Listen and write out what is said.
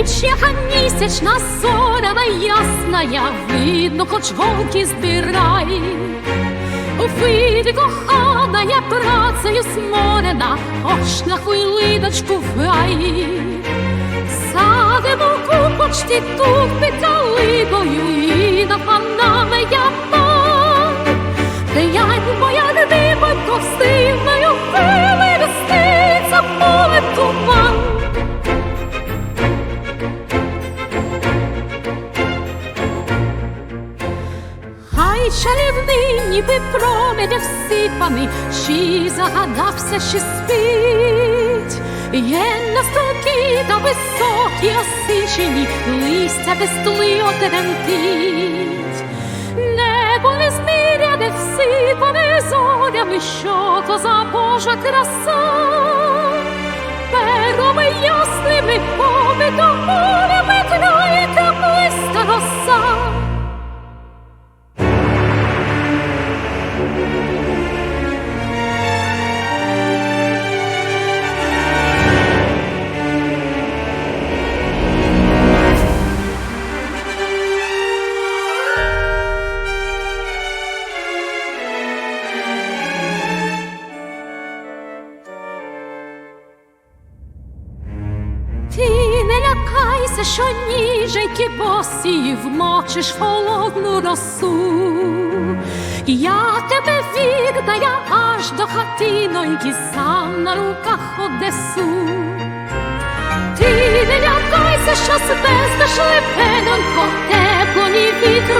ніч, яка місячна, зоряна ясная, видно, хоч вовки збирай. Вийди, кохана, я працею сморена, хоч на хвилиночку в гай. Садимо в купочці тут під калиною і на панами я пан. Глянь, моя Хай чарівний, ніби промені всипаний, чи загадався, чи спить. Є на струнки та високі осичені, листя без тли отремтить. Небо не зміряне, всипане зорями, що то за Божа краса. Пероми ясними Ти не лякайся, що ніженьки босі вмочиш холодну росу. Я тебе віддая аж до хатиноньки, сам на руках одесу. Ти не лякайся, що себе здаш лепенонько, тепло ні вітру,